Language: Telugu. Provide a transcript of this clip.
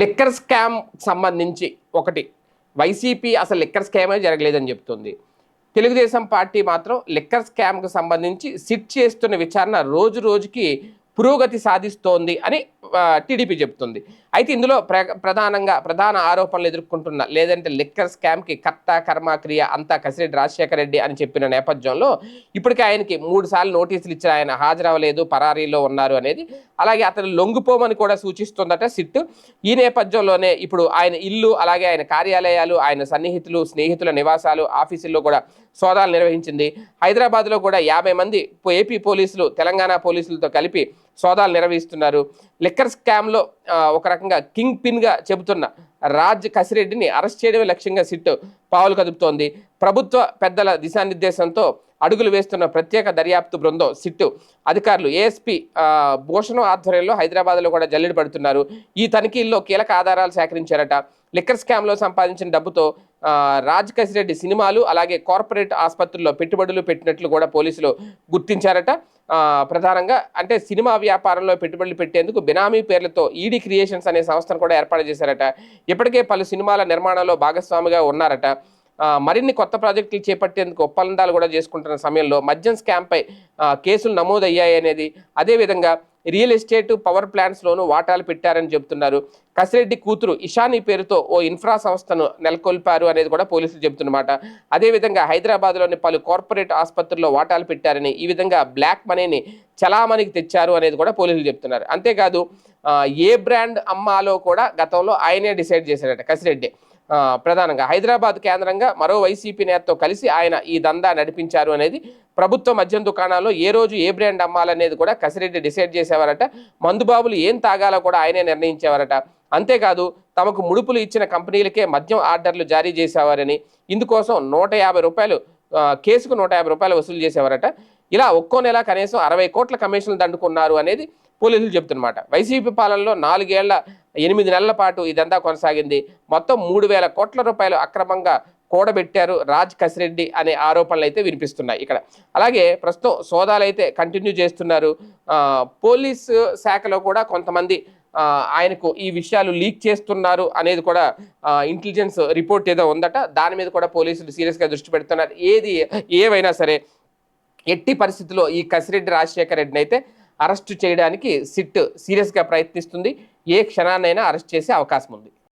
లిక్కర్ స్కామ్ సంబంధించి ఒకటి. వైసీపీ అసలు లిక్కర్ స్కామే జరగలేదని చెప్తుంది. తెలుగుదేశం పార్టీ మాత్రం లిక్కర్ స్కామ్కు సంబంధించి సిట్ చేస్తున్న విచారణ రోజు రోజుకి పురోగతి సాధిస్తోంది అని టీడీపీ చెప్తుంది. అయితే ఇందులో ప్ర ప్రధానంగా ప్రధాన ఆరోపణలు ఎదుర్కొంటున్న లేదంటే లిక్కర్ స్కామ్కి కర్త కర్మక్రియ అంతా కసిరెడ్డి రాజశేఖర రెడ్డి అని చెప్పిన నేపథ్యంలో ఇప్పటికే ఆయనకి మూడు సార్లు నోటీసులు ఇచ్చిన ఆయన హాజరవ్వలేదు పరారీలో ఉన్నారు అనేది. అలాగే అతను లొంగిపోమని కూడా సూచిస్తుందట సిట్ ఈ నేపథ్యంలోనే ఇప్పుడు ఆయన ఇల్లు అలాగే ఆయన కార్యాలయాలు ఆయన సన్నిహితులు స్నేహితుల నివాసాలు ఆఫీసుల్లో కూడా సోదాలు నిర్వహించింది. హైదరాబాద్లో కూడా యాభై మంది ఏపీ పోలీసులు తెలంగాణ పోలీసులతో కలిపి సోదాలు నిర్వహిస్తున్నారు. లిక్కర్ స్కామ్లో ఒక రకంగా కింగ్ పిన్గా చెబుతున్న రాజ్ కసిరెడ్డిని అరెస్ట్ చేయడమే లక్ష్యంగా సిట్ పావులు కదుపుతోంది. ప్రభుత్వ పెద్దల దిశానిర్దేశంతో అడుగులు వేస్తున్న ప్రత్యేక దర్యాప్తు బృందం సిట్టు అధికారులు ఏఎస్పీ భూషణం ఆధ్వర్యంలో హైదరాబాద్లో కూడా జల్లెడు పడుతున్నారు. ఈ తనిఖీల్లో కీలక ఆధారాలు సేకరించారట. లిక్కర్ స్కామ్లో సంపాదించిన డబ్బుతో రాజ్ కసిరెడ్డి సినిమాలు అలాగే కార్పొరేట్ ఆసుపత్రుల్లో పెట్టుబడులు పెట్టినట్లు కూడా పోలీసులు గుర్తించారట. ప్రధానంగా అంటే సినిమా వ్యాపారంలో పెట్టుబడులు పెట్టేందుకు బినామీ పేర్లతో ఈడీ క్రియేషన్స్ అనే సంస్థను కూడా ఏర్పాటు చేశారట. ఇప్పటికే పలు సినిమాల నిర్మాణంలో భాగస్వామిగా ఉన్నారట. మరిన్ని కొత్త ప్రాజెక్టులు చేపట్టేందుకు ఒప్పందాలు కూడా చేసుకుంటున్న సమయంలో మద్యం స్కామ్పై కేసులు నమోదయ్యాయి అనేది అదేవిధంగా రియల్ ఎస్టేట్ పవర్ ప్లాంట్స్లోనూ వాటాలు పెట్టారని చెబుతున్నారు. కసిరెడ్డి కూతురు ఇషాని పేరుతో ఓ ఇన్ఫ్రా సంస్థను నెలకొల్పారు అనేది కూడా పోలీసులు చెబుతున్నమాట. అదేవిధంగా హైదరాబాద్లోని పలు కార్పొరేట్ ఆసుపత్రుల్లో వాటాలు పెట్టారని ఈ విధంగా బ్లాక్ మనీని చలామణికి తెచ్చారు అనేది కూడా పోలీసులు చెప్తున్నారు అంతేకాదు ఏ బ్రాండ్ అమ్మాలో కూడా గతంలో ఆయనే డిసైడ్ చేశారట కసిరెడ్డి. ప్రధానంగా. హైదరాబాద్ కేంద్రంగా మరో వైసీపీ నేతతో కలిసి ఆయన ఈ దందా నడిపించారు అనేది ప్రభుత్వ మద్యం దుకాణాల్లో ఏ రోజు ఏ బ్రాండ్ అమ్మాలనేది కూడా కసిరెడ్డి డిసైడ్ చేసేవారట. మందుబాబులు ఏం తాగాలో కూడా ఆయనే నిర్ణయించేవారట. అంతేకాదు తమకు ముడుపులు ఇచ్చిన కంపెనీలకే మద్యం ఆర్డర్లు జారీ చేసేవారని ఇందుకోసం నూట యాభై రూపాయలు కేసుకు నూట యాభై రూపాయలు వసూలు చేసేవారట. ఇలా ఒక్కో నెల కనీసం అరవై కోట్ల కమిషన్లు దండుకున్నారు అనేది పోలీసులు చెప్తున్నమాట వైసీపీ పాలనలో నాలుగేళ్ళ ఎనిమిది నెలల పాటు ఇదంతా కొనసాగింది. మొత్తం మూడు వేల కోట్ల రూపాయలు అక్రమంగా కూడబెట్టారు రాజ్ కసిరెడ్డి అనే ఆరోపణలు అయితే వినిపిస్తున్నాయి ఇక్కడ. అలాగే ప్రస్తుతం సోదాలు అయితే కంటిన్యూ చేస్తున్నారు పోలీసు శాఖలో కూడా కొంతమంది ఆయనకు ఈ విషయాలు లీక్ చేస్తున్నారు అనేది కూడా ఇంటెలిజెన్స్ రిపోర్ట్ ఏదో ఉందట. దాని మీద కూడా పోలీసులు సీరియస్గా దృష్టి పెడుతున్నారు. ఏది ఏవైనా సరే ఎట్టి పరిస్థితుల్లో ఈ కసిరెడ్డి రాజశేఖర రెడ్డిని అయితే అరెస్ట్ చేయడానికి సిట్ సీరియస్గా ప్రయత్నిస్తుంది. ఏ క్షణాన్నైనా అరెస్ట్ చేసే అవకాశం ఉంది